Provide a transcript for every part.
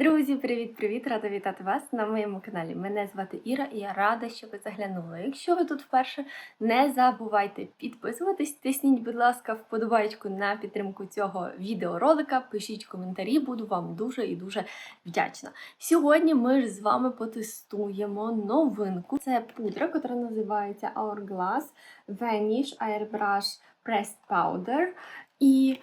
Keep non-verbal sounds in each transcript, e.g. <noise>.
Друзі, привіт-привіт! Рада вітати вас на моєму каналі. Мене звати Іра і я рада, що ви заглянули. Якщо ви тут вперше, не забувайте підписуватись, тисніть, будь ласка, вподобайку на підтримку цього відеоролика. Пишіть коментарі, буду вам дуже і дуже вдячна. Сьогодні ми ж з вами потестуємо новинку. Це пудра, яка називається Hourglass Vanish Airbrush Pressed Powder. І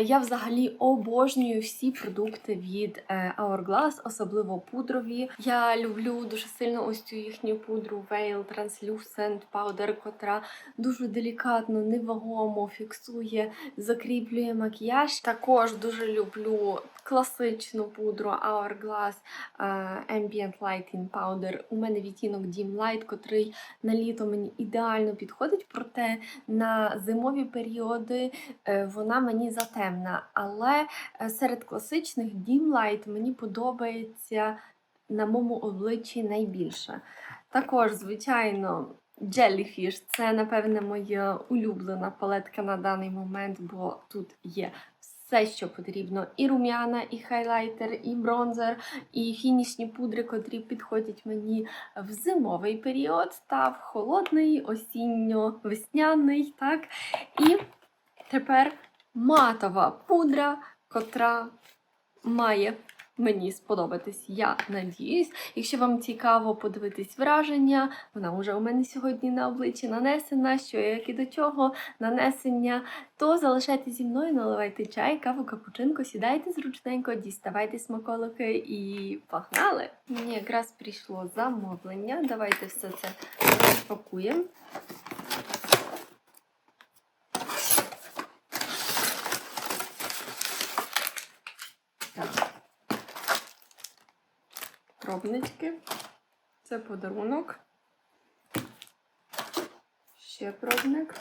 Я взагалі обожнюю всі продукти від е, Hourglass, особливо пудрові. Я люблю дуже сильно ось цю їхню пудру Veil Translucent Powder, котра дуже делікатно, невагомо фіксує, закріплює макіяж. Також дуже люблю класичну пудру Hourglass е, Ambient Lighting Powder. У мене відтінок Dim Light, котрий на літо мені ідеально підходить, проте на зимові періоди е, вона мені затемна. Але е, серед класичних Dim Light мені подобається на моєму обличчі найбільше. Також, звичайно, Jellyfish – це, напевне, моя улюблена палетка на даний момент, бо тут є все, що потрібно: і рум'яна, і хайлайтер, і бронзер, і фінішні пудри, котрі підходять мені в зимовий період та в холодний, осінньо-весняний. так. І тепер матова пудра, котра має мені сподобатись, я надіюсь. Якщо вам цікаво подивитись враження, вона вже у мене сьогодні на обличчі нанесена, що як і до чого нанесення, то залишайтеся зі мною, наливайте чай, каву, капучинку, сідайте зручненько, діставайте смаколики і погнали! Мені якраз прийшло замовлення. Давайте все це розпакуємо. Пробнички. Це подарунок. Ще пробник.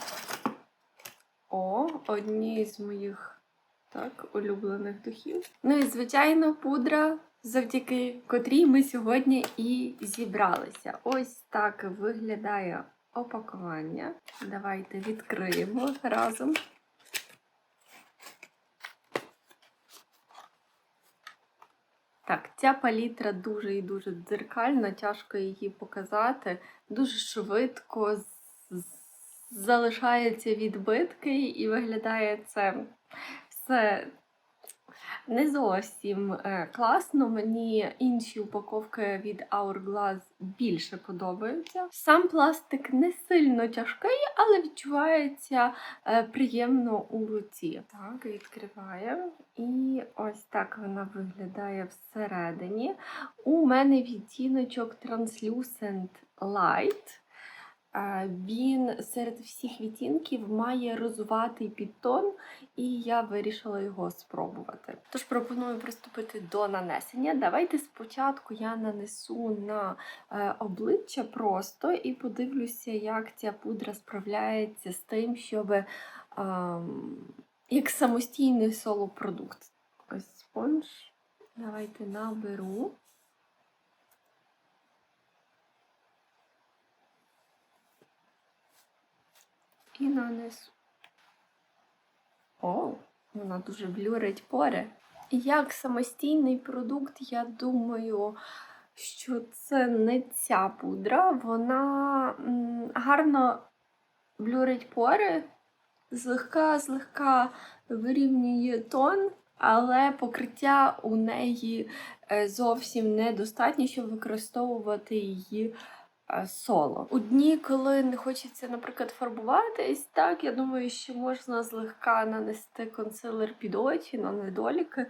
О, одні з моїх так, улюблених духів. Ну і, звичайно, пудра, завдяки котрій ми сьогодні і зібралися. Ось так виглядає опакування. Давайте відкриємо разом. Так, ця палітра дуже і дуже дзеркальна, тяжко її показати. Дуже швидко залишаються відбитки, і виглядає це все не зовсім е, класно. Мені інші упаковки від Hourglass більше подобаються. Сам пластик не сильно тяжкий, але відчувається е, приємно у руці. Так, відкриваємо. І ось так вона виглядає всередині. У мене відтіночок Translucent Light. Він серед всіх відтінків має розуватий підтон, і я вирішила його спробувати. Тож пропоную приступити до нанесення. Давайте спочатку я нанесу на е, обличчя просто і подивлюся, як ця пудра справляється з тим, щоб ем, як самостійний соло-продукт. Ось спонж. Давайте наберу. І нанесу. О, вона дуже блюрить пори. Як самостійний продукт, я думаю, що це не ця пудра. Вона гарно блюрить пори, злегка-злегка вирівнює тон, але покриття у неї е, зовсім недостатньо, щоб використовувати її соло. У дні, коли не хочеться, наприклад, фарбуватись, так, я думаю, що можна злегка нанести консилер під очі на недоліки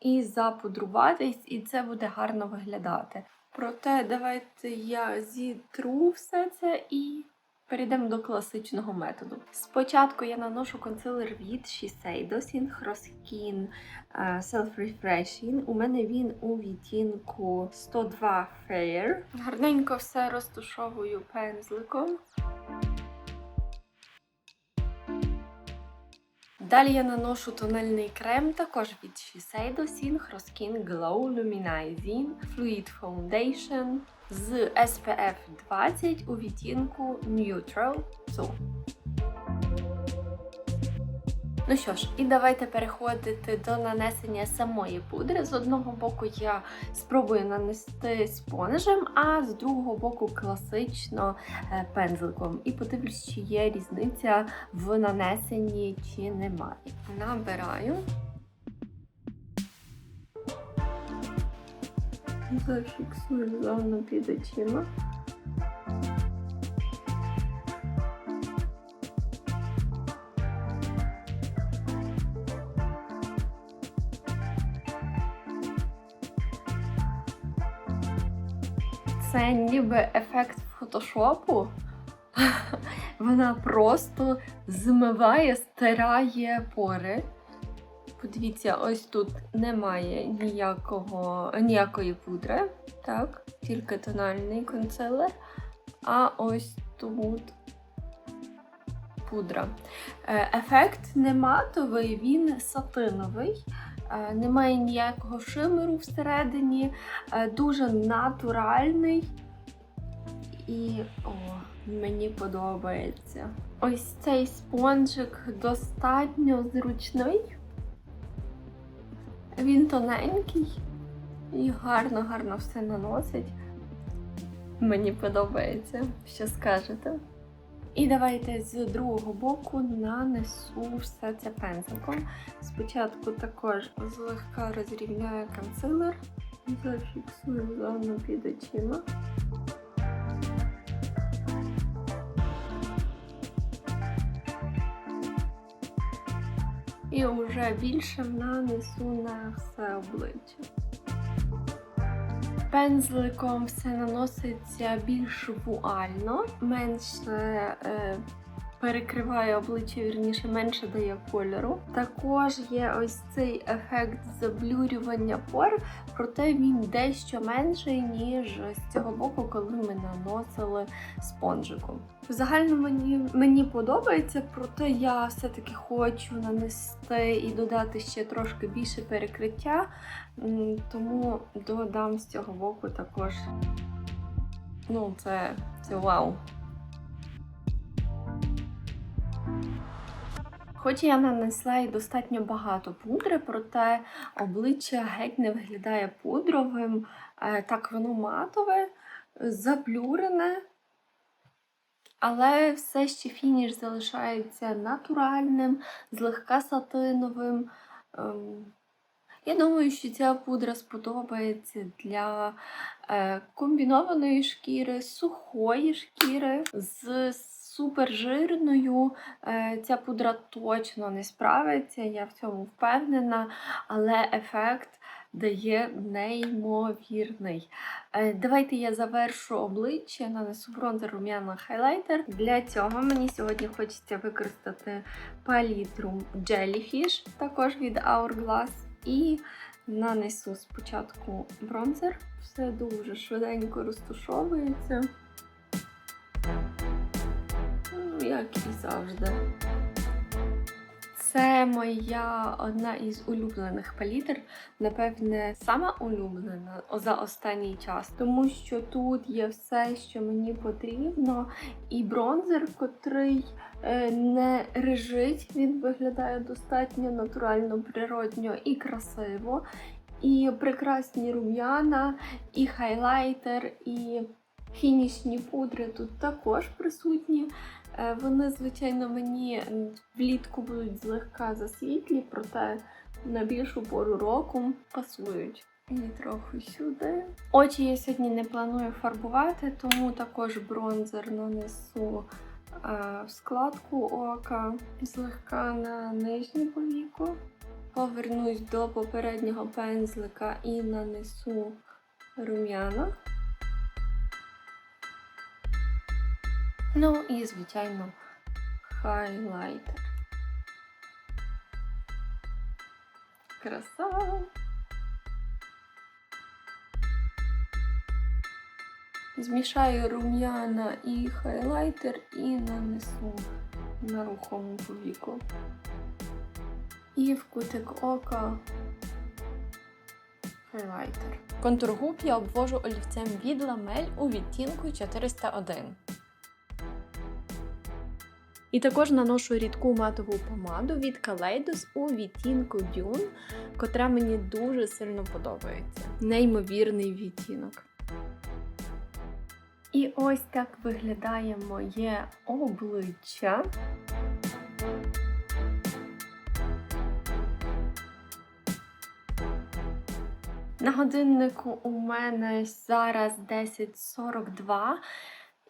і запудруватись, і це буде гарно виглядати. Проте давайте я зітру все це і перейдемо до класичного методу. Спочатку я наношу консилер від Shiseido Synchro Skin е, Self Refreshing. У мене він у відтінку 102 Fair. Гарненько все розтушовую пензликом. Далі я наношу тональний крем, також від Shiseido Synchro Skin Glow Luminizing Fluid Foundation з SPF 20 у відтінку Neutral Zoo. Ну що ж, і давайте переходити до нанесення самої пудри. З одного боку я спробую нанести спонжем, а з другого боку класично е, пензликом. І подивлюсь, чи є різниця в нанесенні, чи немає. Набираю. Зафіксую зону під очима. Це ніби ефект фотошопу. <laughs> Вона просто змиває, стирає пори. Подивіться, ось тут немає ніякого, ніякої пудри, так, тільки тональний консилер. А ось тут пудра. Е, Ефект не матовий, він сатиновий. Е, Немає ніякого шимеру всередині, е, дуже натуральний. І о, мені подобається. Ось цей спонжик достатньо зручний. Він тоненький і гарно-гарно все наносить. Мені подобається, що скажете. І давайте з другого боку нанесу все це пензликом. Спочатку також злегка розрівняю консилер, зафіксую зону під очима. І вже більше нанесу на все обличчя. Пензликом все наноситься більш вуально, менше е, перекриває обличчя, вірніше, менше дає кольору. Також є ось цей ефект заблюрювання пор, проте він дещо менший, ніж з цього боку, коли ми наносили спонжиком. Взагалі мені, мені подобається, проте я все-таки хочу нанести і додати ще трошки більше перекриття, тому додам з цього боку також. Ну, це, це вау. Хоч я нанесла і достатньо багато пудри, проте обличчя геть не виглядає пудровим. Е, Так воно матове, заблюрене, але все ще фініш залишається натуральним, злегка сатиновим. Ем, Я думаю, що ця пудра сподобається для е, комбінованої шкіри, сухої шкіри з супержирною. Е, Ця пудра точно не справиться, я в цьому впевнена, але ефект дає неймовірний. Е, Давайте я завершу обличчя, нанесу бронзер, рум'яна, хайлайтер. Для цього мені сьогодні хочеться використати палітру Jellyfish, також від Hourglass. І нанесу спочатку бронзер. Все дуже швиденько розтушовується. Як і завжди. Це моя одна із улюблених палітр, напевне, сама улюблена за останній час, тому що тут є все, що мені потрібно, і бронзер, котрий е, не режить, він виглядає достатньо натурально, природньо і красиво. І прекрасні рум'яна, і хайлайтер, і фінішні пудри тут також присутні. Е, Вони, звичайно, мені влітку будуть злегка засвітлі, проте на більшу пору року пасують. І трохи сюди. Очі я сьогодні не планую фарбувати, тому також бронзер нанесу е, в складку ока злегка на нижню повіку. Повернусь до попереднього пензлика і нанесу рум'яна. Ну і, звичайно, хайлайтер. Краса. Змішаю рум'яна і хайлайтер і нанесу на рухому повіку. І в кутик ока хайлайтер. Контур губ я обвожу олівцем від ламель у відтінку 401. І також наношу рідку матову помаду від Kaleidos у відтінку Dune, котра мені дуже сильно подобається. Неймовірний відтінок. І ось так виглядає моє обличчя. На годиннику у мене зараз 10.42.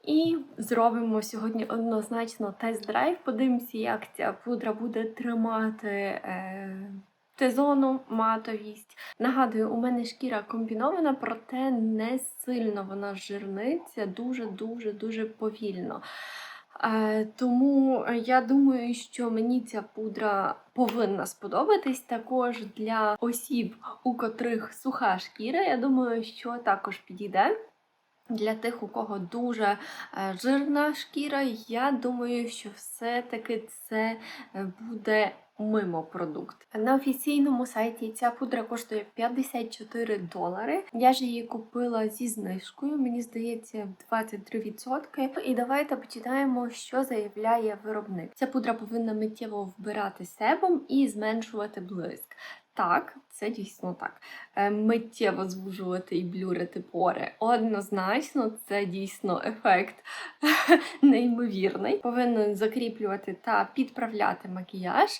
І зробимо сьогодні однозначно тест-драйв. Подивимося, як ця пудра буде тримати е, сезону, матовість. Нагадую, у мене шкіра комбінована, проте не сильно вона жирниться, дуже-дуже дуже повільно. Е, тому я думаю, що мені ця пудра повинна сподобатись. Також для осіб, у котрих суха шкіра, я думаю, що також підійде. Для тих, у кого дуже е, жирна шкіра, я думаю, що все-таки це е, буде мимо продукт. На офіційному сайті ця пудра коштує 54 долари. Я ж її купила зі знижкою, мені здається, 23%. І давайте почитаємо, що заявляє виробник. Ця пудра повинна миттєво вбирати себом і зменшувати блиск. Так, це дійсно так. Е, Миттєво звужувати і блюрити пори. Однозначно, це дійсно ефект <laughs> неймовірний. Повинен закріплювати та підправляти макіяж.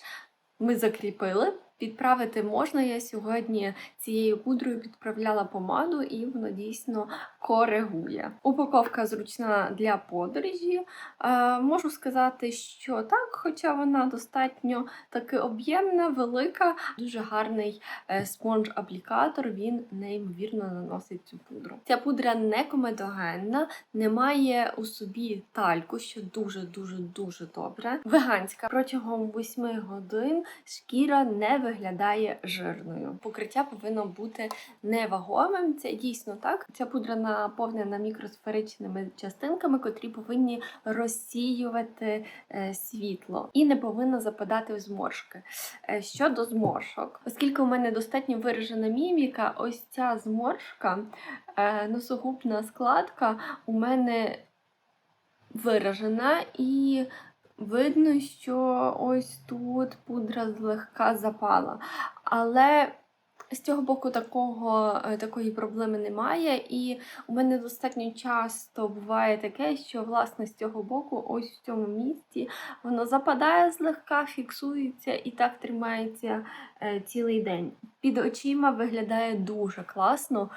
Ми закріпили. Підправити можна. Я сьогодні цією пудрою підправляла помаду, і воно дійсно коригує. Упаковка зручна для подорожі. Е, можу сказати, що так, хоча вона достатньо таки об'ємна, велика, дуже гарний е, спонж-аплікатор. Він неймовірно наносить цю пудру. Ця пудра не комедогенна, не має у собі тальку, що дуже дуже дуже добре. Веганська протягом 8 годин шкіра не виглядає жирною. Покриття повинно бути невагомим. Це дійсно так. Ця пудра наповнена мікросферичними частинками, котрі повинні розсіювати е, світло і не повинна западати в зморшки. Е, Щодо зморшок, оскільки у мене достатньо виражена міміка, ось ця зморшка, е, носогубна складка у мене виражена і. Видно, що ось тут пудра злегка запала. Але з цього боку такого, е, такої проблеми немає. І у мене достатньо часто буває таке, що власне з цього боку, ось в цьому місці, воно западає злегка, фіксується і так тримається е, цілий день. Під очима виглядає дуже класно.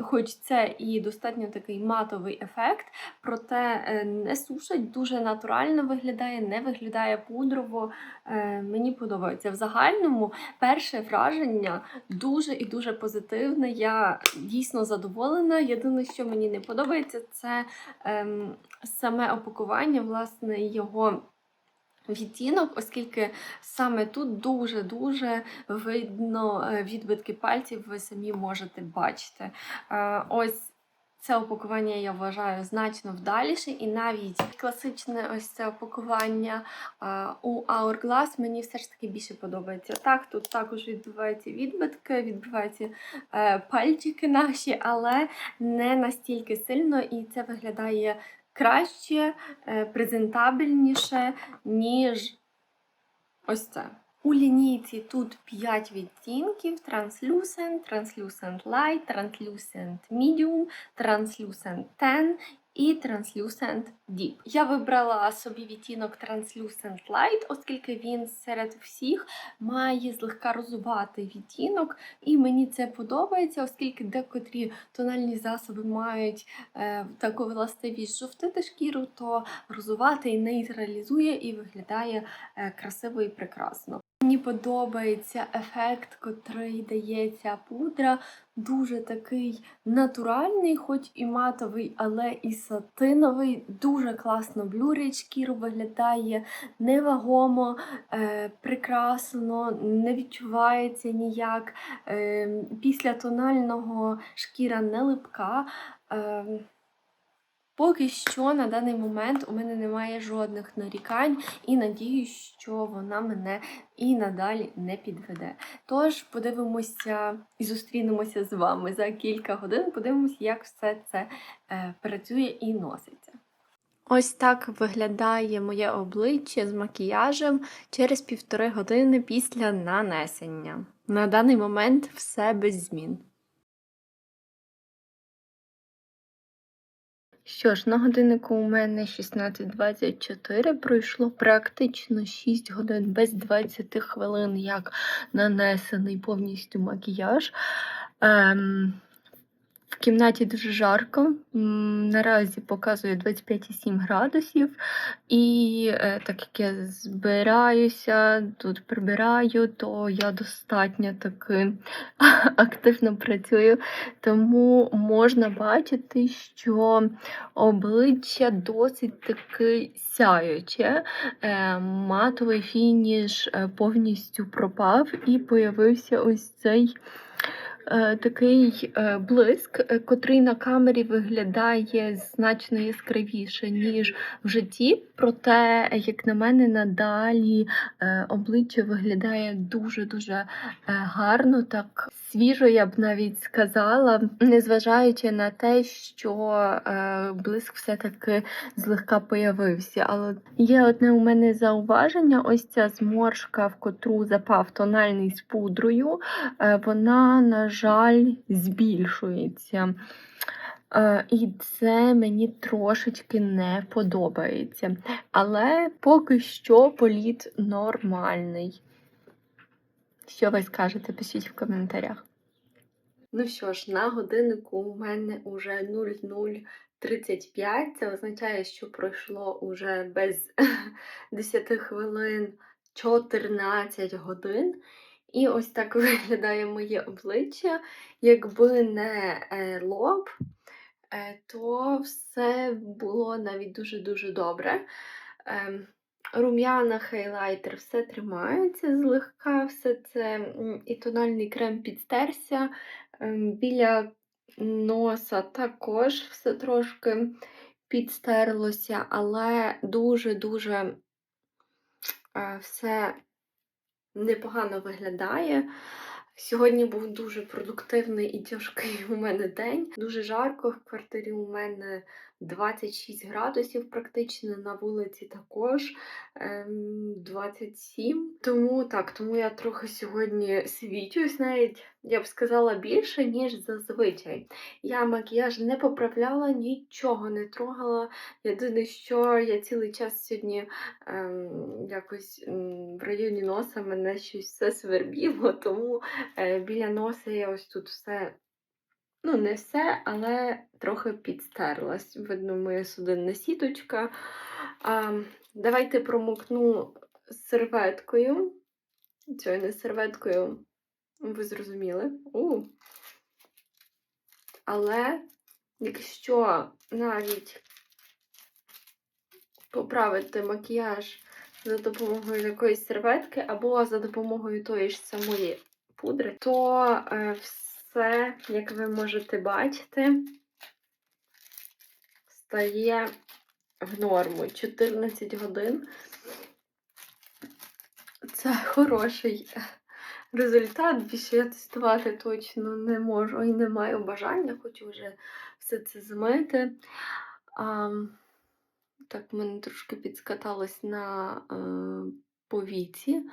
Хоч це і достатньо такий матовий ефект, проте е, не сушить, дуже натурально виглядає, не виглядає пудрово. Е, Мені подобається. В загальному перше враження дуже і дуже позитивне. Я дійсно задоволена. Єдине, що мені не подобається, це ем, саме опакування, власне, його. Відтінок, оскільки саме тут дуже-дуже видно е, відбитки пальців, ви самі можете бачити. Е, Ось це опакування я вважаю значно вдаліше, і навіть класичне ось це опакування е, у Hourglass мені все ж таки більше подобається. Так, тут також відбуваються відбитки, відбуваються пальчики наші, але не настільки сильно, і це виглядає краще, е, презентабельніше, ніж ось це. У лінійці тут 5 відтінків: Translucent, Translucent Light, Translucent Medium, Translucent Tan і Translucent Deep. Я вибрала собі відтінок Translucent Light, оскільки він серед всіх має злегка розуватий відтінок, і мені це подобається, оскільки декотрі тональні засоби мають е, таку властивість жовтити шкіру, то розуватий нейтралізує і виглядає е, красиво і прекрасно. Мені подобається ефект, котрий дає ця пудра. Дуже такий натуральний, хоч і матовий, але і сатиновий. Дуже класно блюрить шкіру, виглядає невагомо, е, прекрасно, не відчувається ніяк. Е, після тонального шкіра не липка. Е, Поки що на даний момент у мене немає жодних нарікань і надіюсь, що вона мене і надалі не підведе. Тож подивимося і зустрінемося з вами за кілька годин. Подивимося, як все це е, працює і носиться. Ось так виглядає моє обличчя з макіяжем через півтори години після нанесення. На даний момент все без змін. Що ж, на годиннику у мене 16.24, пройшло практично 6 годин без 20 хвилин, як нанесений повністю макіяж. Ем, кімнаті дуже жарко. Наразі показує 25,7 градусів. І е, так як я збираюся, тут прибираю, то я достатньо таки <laughs> активно працюю. Тому можна бачити, що обличчя досить таки сяюче. Е, Матовий фініш е, повністю пропав і появився ось цей такий е, блиск, е, котрий на камері виглядає значно яскравіше, ніж в житті. Проте, як на мене, надалі е, обличчя виглядає дуже-дуже е, гарно, так свіжо, я б навіть сказала, незважаючи на те, що е, блиск все-таки злегка появився. Але є одне у мене зауваження: ось ця зморшка, в котру запав тональний з пудрою, е, вона, на жаль, збільшується. Е, І це мені трошечки не подобається. Але поки що політ нормальний. Що ви скажете? Пишіть в коментарях. Ну що ж, на годиннику у мене уже 0035. Це означає, що пройшло уже без <laughs> 10 хвилин 14 годин. І ось так виглядає моє обличчя. Якби не е, лоб, е, то все було навіть дуже-дуже добре. Рум'яна, хейлайтер, все тримається злегка, все це і тональний крем підстерся. Ем, Біля носа також все трошки підстерлося, але дуже-дуже е, все непогано виглядає. Сьогодні був дуже продуктивний і тяжкий у мене день. Дуже жарко в квартирі у мене 26 градусів, практично на вулиці також ем, 27. Тому так, тому я трохи сьогодні свічусь, навіть я б сказала більше, ніж зазвичай. Я макіяж не поправляла, нічого не трогала. Єдине, що я цілий час сьогодні ем, якось м, в районі носа мене щось все свербіло, тому е, біля носа я ось тут все. Ну, не все, але трохи підстерлась. Видно, моя судинна сіточка. А, давайте промокну серветкою. Цією не серветкою, ви зрозуміли. У. Але якщо навіть поправити макіяж за допомогою якоїсь серветки або за допомогою тої ж самої пудри, то е, все, як ви можете бачити, стає в норму. 14 годин. Це хороший результат. Більше я тестувати точно не можу і не маю бажання, хочу вже все це змити. А, так, в мене трошки підскаталось на е, повіці.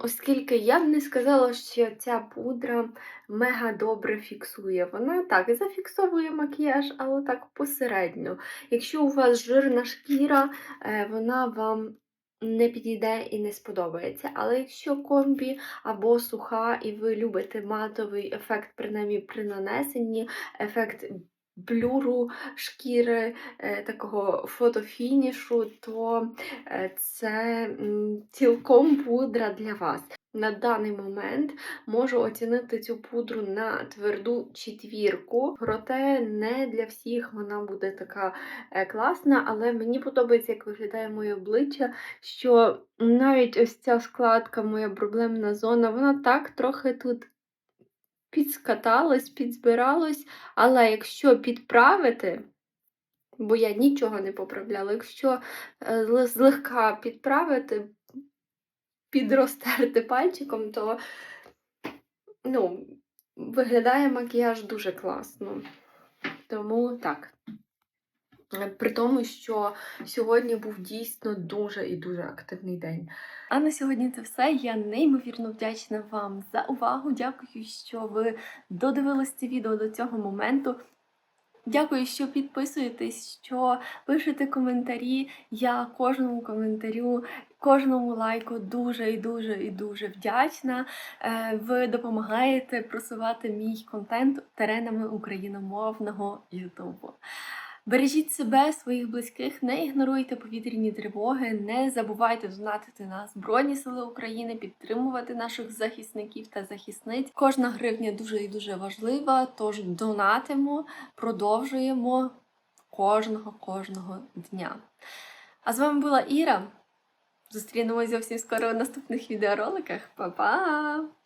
Оскільки я б не сказала, що ця пудра мега добре фіксує. Вона так зафіксовує макіяж, але так посередньо. Якщо у вас жирна шкіра, е, вона вам не підійде і не сподобається. Але якщо комбі або суха, і ви любите матовий ефект, принаймні при нанесенні, ефект блюру шкіри, е, такого фотофінішу, то е, це цілком пудра для вас. На даний момент можу оцінити цю пудру на тверду четвірку, проте не для всіх вона буде така е, класна, але мені подобається, як виглядає моє обличчя, що навіть ось ця складка, моя проблемна зона, вона так трохи тут підскаталась, підзбиралось, але якщо підправити, бо я нічого не поправляла, якщо е, злегка підправити, підростерти пальчиком, то ну, виглядає макіяж дуже класно. Тому так. Е, При тому, що сьогодні був дійсно дуже і дуже активний день. А на сьогодні це все. Я неймовірно вдячна вам за увагу. Дякую, що ви додивились це відео до цього моменту. Дякую, що підписуєтесь, що пишете коментарі. Я кожному коментарю, кожному лайку дуже і дуже і дуже вдячна. Е, Ви допомагаєте просувати мій контент теренами україномовного Ютубу. Бережіть себе, своїх близьких, не ігноруйте повітряні тривоги, не забувайте донатити на Збройні Сили України, підтримувати наших захисників та захисниць. Кожна гривня дуже і дуже важлива, тож донатимо, продовжуємо кожного кожного дня. А з вами була Іра. Зустрінемось зовсім скоро в наступних відеороликах. Па-па!